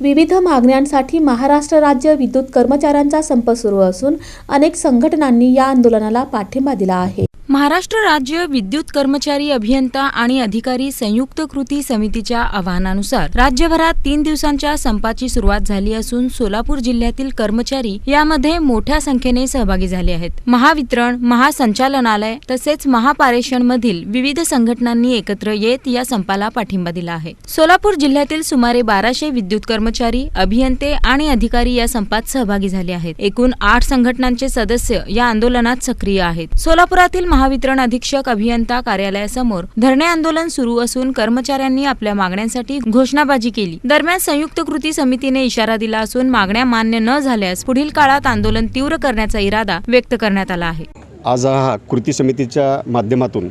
विविध मागण्यांसाठी महाराष्ट्र राज्य विद्युत कर्मचाऱ्यांचा संप सुरू असून अनेक संघटनांनी या आंदोलनाला पाठिंबा दिला आहे. महाराष्ट्र राज्य विद्युत कर्मचारी अभियंता आणि अधिकारी संयुक्त कृती समितीच्या आवाहनानुसार राज्यभरात तीन दिवसांच्या संपाची सुरुवात झाली असून सोलापूर जिल्ह्यातील कर्मचारी यामध्ये मोठ्या संख्येने सहभागी झाले आहेत. महावितरण महासंचालनालय तसेच महापारेषण मधील विविध संघटनांनी एकत्र येत या संपाला पाठिंबा दिला आहे. सोलापूर जिल्ह्यातील सुमारे बाराशे विद्युत कर्मचारी अभियंते आणि अधिकारी या संपात सहभागी झाले आहेत. एकूण आठ संघटनांचे सदस्य या आंदोलनात सक्रिय आहेत. सोलापुरातील महा महावितरण अधीक्षक अभियंता कार्यालयासमोर धरणे आंदोलन सुरू असून कर्मचाऱ्यांनी आपल्या मागण्यांसाठी घोषणाबाजी केली. दरम्यान संयुक्त कृती समितीने इशारा दिला असून मागण्या मान्य न झाल्यास पुढील काळात आंदोलन तीव्र करण्याचा इरादा व्यक्त करण्यात आला आहे. आज हा कृती समितीच्या माध्यमातून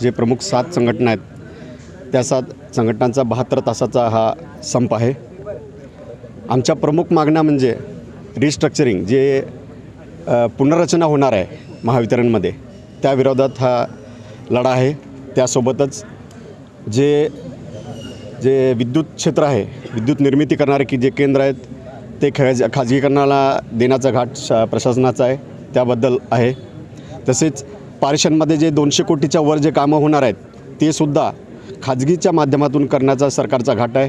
जे प्रमुख सात संघटना आहेत त्या सात संघटनांचा बहात्तर तासाचा हा संप आहे. आमच्या प्रमुख मागण्या म्हणजे रिस्ट्रक्चरिंग जे पुनर्रचना होणार आहे महावितरणमध्ये त्या विरोधात हा लढा आहे. त्यासोबतच जे जे विद्युत क्षेत्र आहे विद्युत निर्मिती करणारे की जे केंद्र आहेत ते खाज खाजगीकरणाला देण्याचा घाट श प्रशासनाचा आहे. त्याबद्दल आहे. तसेच पारेषणमध्ये जे दोनशे कोटीच्या वर जे कामं होणार आहेत ते सुद्धा खाजगीच्या माध्यमातून करण्याचा सरकारचा घाट आहे.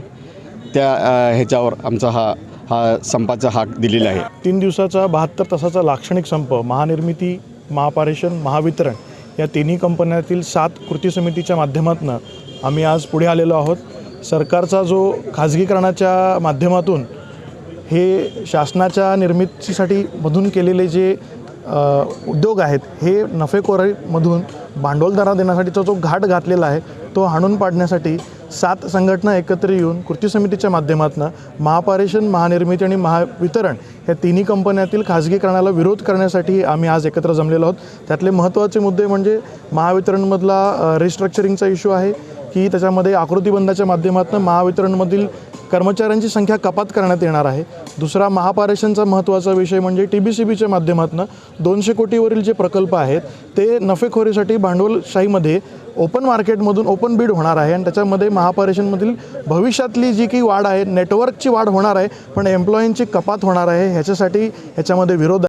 त्या ह्याच्यावर आमचा हा हा संपाचा हाक दिलेला आहे. तीन दिवसाचा बहात्तर तासाचा लाक्षणिक संप महानिर्मिती महापारेषण महावितरण या तिन्ही कंपन्यातील सात कृती समितीच्या माध्यमातून आम्ही आज पुढे आलेलो आहोत. सरकारचा जो खाजगीकरणाच्या माध्यमातून हे शासनाच्या निर्मितीसाठी मधून केलेले जे उद्योग आहेत हे नफेखोरीमधून भांडवलदारा देण्यासाठीचा जो घाट घातलेला आहे तो हाणून पाडण्यासाठी सात संघटना एकत्र येऊन कृती समितीच्या माध्यमातून महापारेषण महानिर्मिती आणि महावितरण या तिन्ही कंपन्यातील खाजगीकरणाला विरोध करण्यासाठी आम्ही आज एकत्र जमलेलो आहोत. त्यातले महत्त्वाचे मुद्दे म्हणजे महावितरणमधला रिस्ट्रक्चरिंगचा इश्यू आहे की त्याच्यामध्ये आकृतीबंधाच्या माध्यमातून महावितरणमधील कर्मचाऱ्यांची संख्या कपात करण्यात येणार आहे. दुसरा महापारेषणचा महत्त्वाचा विषय म्हणजे टी बी सी बीच्या माध्यमातून दोनशे कोटीवरील जे प्रकल्प आहेत ते नफेखोरीसाठी भांडवलशाहीमध्ये ओपन मार्केटमधून ओपन बीड होणार आहे आणि त्याच्यामध्ये महापारेषणमधील भविष्यातली जी काही वाढ आहे नेटवर्कची वाढ होणार आहे पण एम्प्लॉईंची कपात होणार आहे ह्याच्यासाठी ह्याच्यामध्ये विरोध आहे